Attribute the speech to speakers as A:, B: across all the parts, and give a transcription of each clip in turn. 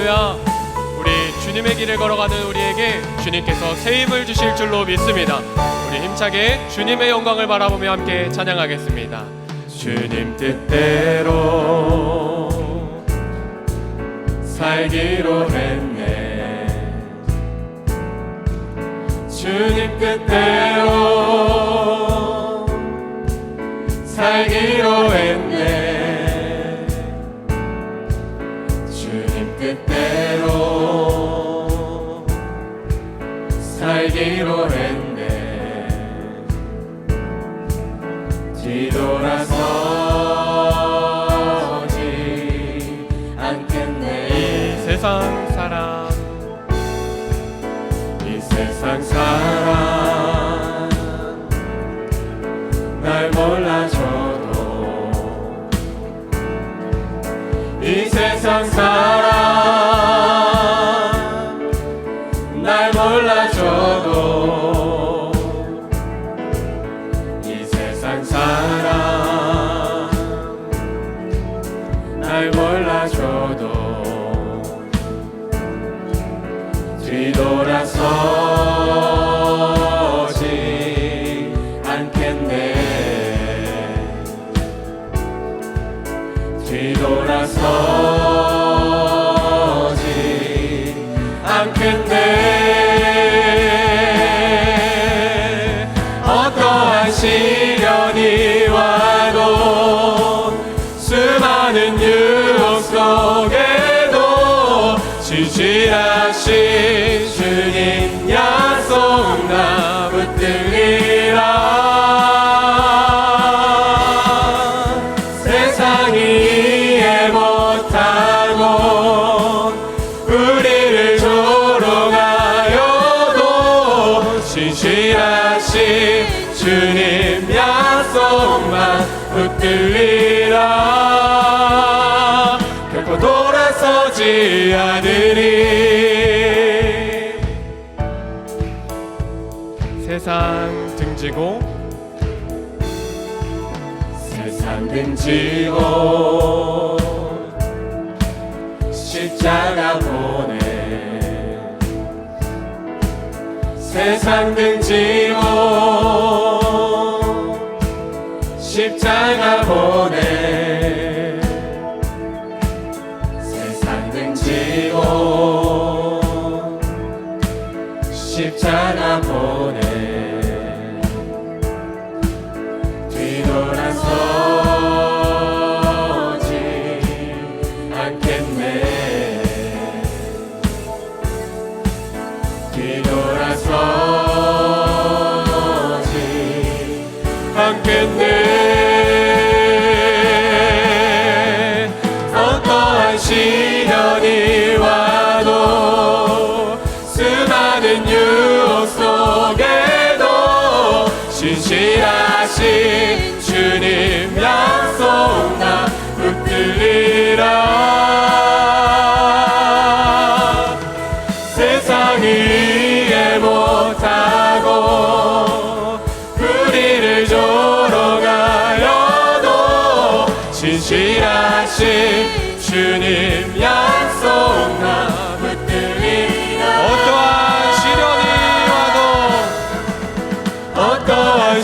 A: 할렐루야. 우리 주님의 길을 걸어가는 우리에게 주님께서 새 힘을 주실 줄로 믿습니다. 우리 힘차게 주님의 영광을 바라보며 함께 찬양하겠습니다. 주님 뜻대로 살기로 했네. 주님 뜻대로 살기로 주님 뜻대로 살기로 했네. 뒤돌아서지 않겠네. 이 세상 사람, 이 세상 사람, 날 몰라줘도 이 세상 사람 돌아서지 않겠네. 어떠한 시련이 와도 수많은 유혹 속에도 지지하 붙들리라 결코 돌아서지 않으리 세상 등지고 세상 등지고 십자가 보내. 세상 등지고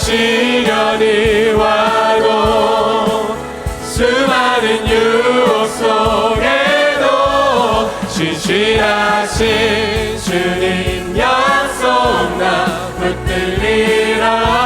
A: 시련이 와도 수많은 유혹 속에도 진실하신 주님 약속 나 붙들리라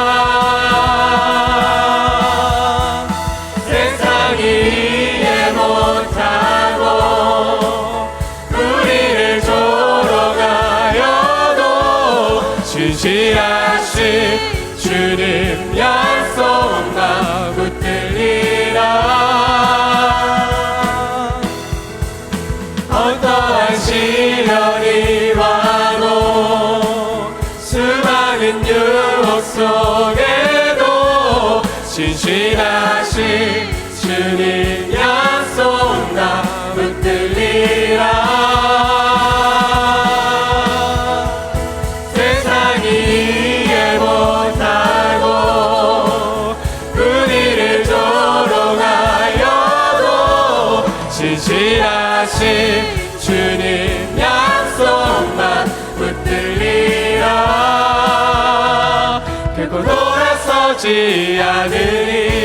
A: 두렵지 않으니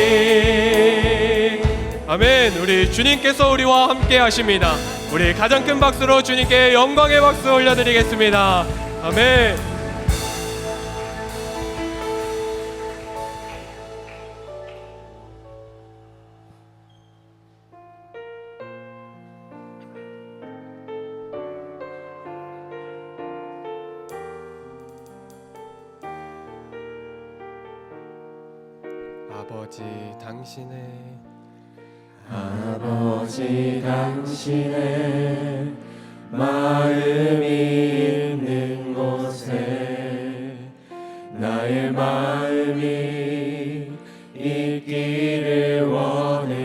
A: 아멘. 우리 주님께서 우리와 함께 하십니다. 우리 가장 큰 박수로 주님께 영광의 박수 올려드리겠습니다. 아멘. 아버지 당신의
B: 아버지 당신의 마음이 있는 곳에 나의 마음이 있기를 원해.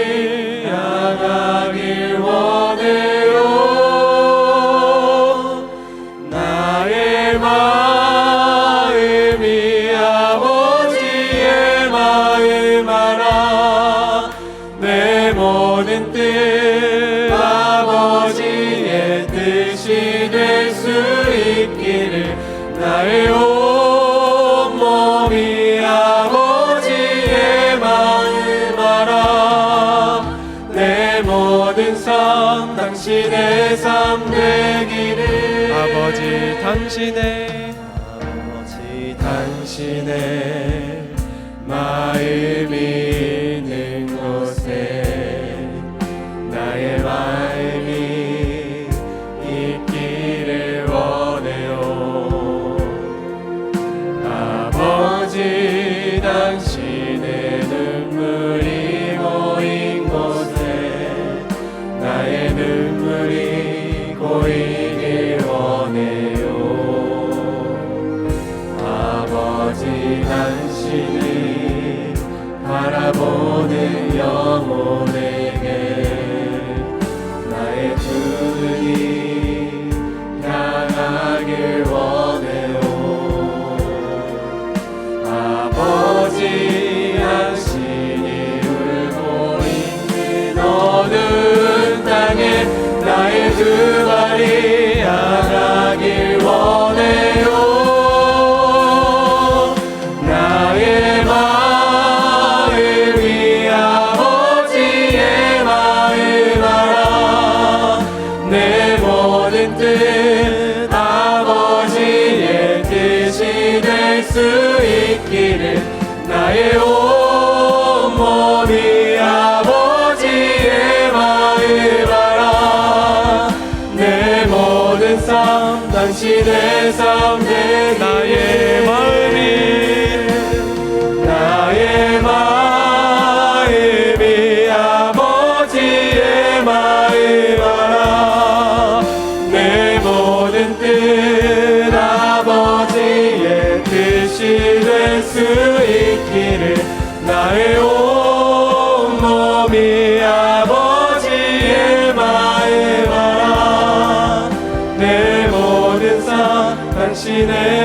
B: 당신의 주시네